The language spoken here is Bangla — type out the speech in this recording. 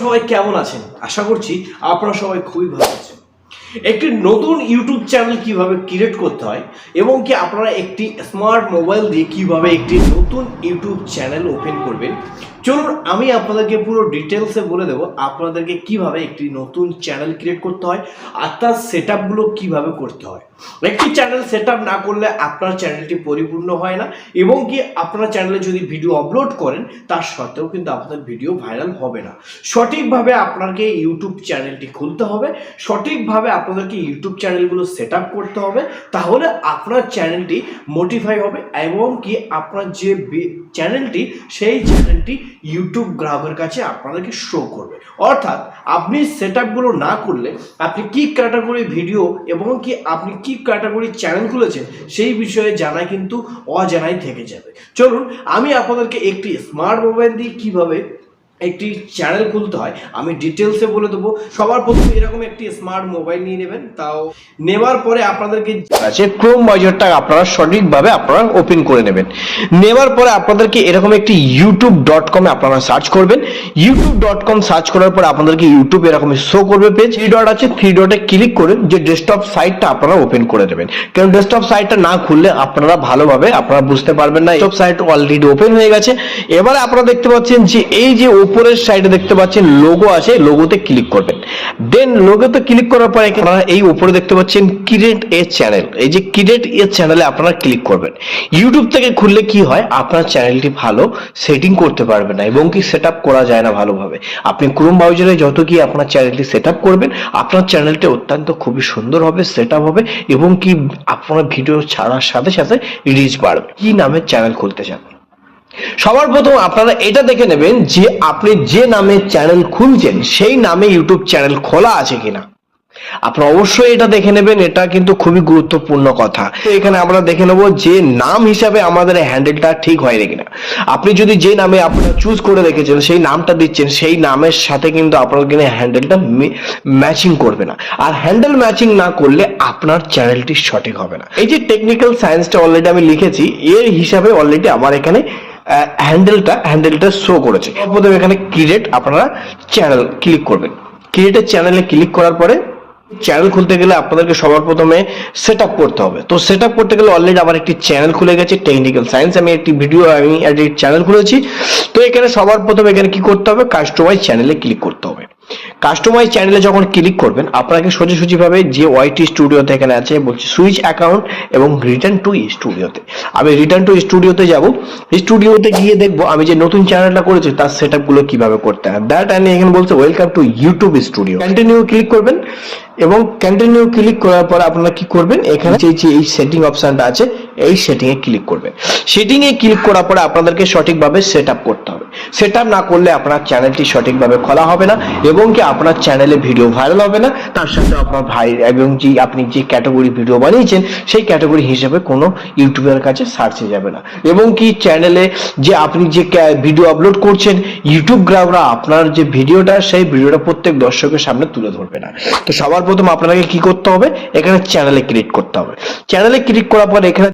সবাই কেমন আছেন? আশা করছি আপনারা সবাই খুবই ভালো আছেন। একটি নতুন ইউটিউব চ্যানেল কীভাবে ক্রিয়েট করতে হয় এবং কি আপনারা একটি স্মার্ট মোবাইল দিয়ে কীভাবে একটি নতুন ইউটিউব চ্যানেল ওপেন করবেন। চলুন, আমি আপনাদেরকে পুরো ডিটেলসে বলে দেবো আপনাদেরকে কীভাবে একটি নতুন চ্যানেল ক্রিয়েট করতে হয় আর তার সেট আপগুলো কীভাবে করতে হয়। একটি চ্যানেল সেট না করলে আপনার চ্যানেলটি পরিপূর্ণ হয় না এবং কি আপনার চ্যানেলে যদি ভিডিও আপলোড করেন, তার সত্ত্বেও কিন্তু আপনার ভিডিও ভাইরাল হবে না। সঠিকভাবে আপনাকে ইউটিউব চ্যানেলটি খুলতে হবে, সঠিকভাবে আপনাদেরকে ইউটিউব চ্যানেলগুলো সেট আপ করতে হবে, তাহলে আপনার চ্যানেলটি মোটিফাই হবে এবং কি আপনার যে চ্যানেলটি, সেই চ্যানেলটি ইউটিউব গ্রাহকের কাছে আপনাদেরকে শো করবে। অর্থাৎ আপনি সেট আপগুলো না করলে আপনি কি ক্যাটাগরি ভিডিও এবং কি আপনি কি ক্যাটাগরি চ্যানেল খুলেছেন, সেই বিষয়ে জানা কিন্তু অজানাই থেকে যাবে। চলুন, আমি আপনাদেরকে একটি স্মার্ট মোবাইল দিয়ে কীভাবে একটি চ্যানেল খুলতে হয়। আমি ডিটেলসে বলে দেবো। সবার প্রথমে এরকম একটি স্মার্ট মোবাইল নিয়ে নেবেন। তাও নেওয়ার পরে আপনাদেরকে আছে ক্রোম ব্রাউজারটা আপনারা সঠিকভাবে আপনারা ওপেন করে নেবেন। নেওয়ার পরে আপনাদেরকে এরকম একটি ইউটিউব ডট কমে আপনারা সার্চ করবেন। ইউটিউব ডট কম সার্চ করার পরে আপনাদেরকে ইউটিউব এরকম শো করবে পেজ থ্রি ডট আছে থ্রি ডটে ক্লিক করে যে ডেস্কটপ সাইটটা আপনারা ওপেন করে দেবেন। কারণ ডেস্কটপ সাইটটা না খুললে আপনারা ভালোভাবে, আপনারা বুঝতে পারবেন না। ডেস্কটপ সাইট অলরেডি ওপেন হয়ে গেছে। এবারে আপনারা দেখতে পাচ্ছেন যে এই যে উপরের সাইডে দেখতে পাচ্ছেন লোগো আছে লোগোতে ক্লিক করবেন। দেন লোগোতে ক্লিক করার পরে আপনারা এই উপরে দেখতে পাচ্ছেন ক্রিয়েট এ চ্যানেল এই যে ক্রিয়েট এ চ্যানেলে আপনারা ক্লিক করবেন। ইউটিউব থেকে খুললে কি হয়? আপনার চ্যানেলটি ভালো সেটিং করতে পারবে না এবং কি সেট করা যায় না ভালোভাবে। আপনি ক্রোম ব্রাউজারে যত কি আপনার চ্যানেলটি সেট করবেন, আপনার চ্যানেলটি অত্যন্ত খুবই সুন্দর হবে সেট হবে এবং কি আপনার ভিডিও ছাড়ার সাথে সাথে রিচ বাড়বে। কি নামে চ্যানেল খুলতে চান? সবার প্রথম আপনারা এটা দেখে নেবেন যে আপনি যে নামে চ্যানেল খুলছেন, সেই নামে ইউটিউব চ্যানেল খোলা আছে কিনা। আপনারা অবশ্যই এটা দেখে নেবেন, এটা কিন্তু খুবই গুরুত্বপূর্ণ কথা। এখানে আমরা দেখে নেব যে নাম হিসাবে আমাদের হ্যান্ডেলটা ঠিক হয় কিনা। আপনি যদি যে নামে আপনারা চুজ করে রেখেছেন, সেই নামটা দিচ্ছেন, সেই নামের সাথে কিন্তু আপনার কিনা হ্যান্ডেলটা ম্যাচিং করবে না। আর হ্যান্ডেল ম্যাচিং না করলে আপনার চ্যানেলটি সঠিক হবে না। এই যে টেকনিক্যাল সায়েন্সটা অলরেডি আমি লিখেছি, এর হিসাবে অলরেডি আমার এখানে হ্যান্ডেলটা হ্যান্ডেলটা শো করেছে। প্রথমে এখানে ক্রিয়েট আপনারা চ্যানেল ক্লিক করবেন। ক্রিয়েটের চ্যানেলে ক্লিক করার পরে চ্যানেল খুলতে গেলে আপনাদেরকে সবার প্রথমে সেট করতে হবে। তো সেট করতে গেলে অলরেডি আমার একটি চ্যানেল খুলে গেছে টেকনিক্যাল সায়েন্স আমি একটি ভিডিও আমি একটি চ্যানেল খুলেছি। তো এখানে সবার প্রথমে এখানে কি করতে হবে? কাস্টমাইজ চ্যানেলে ক্লিক করতে হবে। কাস্টমাইজ চ্যানেলে যখন ক্লিক করবেন, আপনাকে সোজাসুজি ভাবে যে ওয়াইটি স্টুডিওতে এখানে আছে বলছি সুইচ অ্যাকাউন্ট এবং রিটার্ন টু স্টুডিওতে আমি রিটার্ন টু স্টুডিওতে যাব। স্টুডিওতে গিয়ে দেখব আমি যে নতুন চ্যানেলটা করেছি, তার সেটগুলো কীভাবে করতে হয়। দ্যাট আমি এখানে বলছে welcome to YouTube studio continue click করবেন এবং কন্টিনিউ ক্লিক করার পর আপনারা কি করবেন? এখানে যে এই সেটিং অপশনটা আছে, এই সেটিং এ ক্লিক করবেন। সেটিং এ ক্লিক করার পরে আপনাদেরকে সঠিকভাবে সেট আপ করতে হবে। সেট আপ না করলে আপনার চ্যানেলটি সঠিকভাবে খোলা হবে না এবং কি আপনার চ্যানেলে ভিডিও ভাইরাল হবে না, তার সাথে আপনার ভাই এবং যে আপনি যে ক্যাটাগরি ভিডিও বানিয়েছেন, সেই ক্যাটাগরি হিসেবে কোনো ইউটিউবের কাছে সার্চে যাবে না। এবং কি চ্যানেলে যে আপনি যে ভিডিও আপলোড করছেন ইউটিউব গ্রাহকরা আপনার যে ভিডিওটা সেই ভিডিওটা প্রত্যেক দর্শকের সামনে তুলে ধরবে না। তো সবার প্রথম আপনাকে কি করতে হবে? এখানে চ্যানেলে ক্লিক করতে হবে। চ্যানেলে ক্লিক করার পর এখানে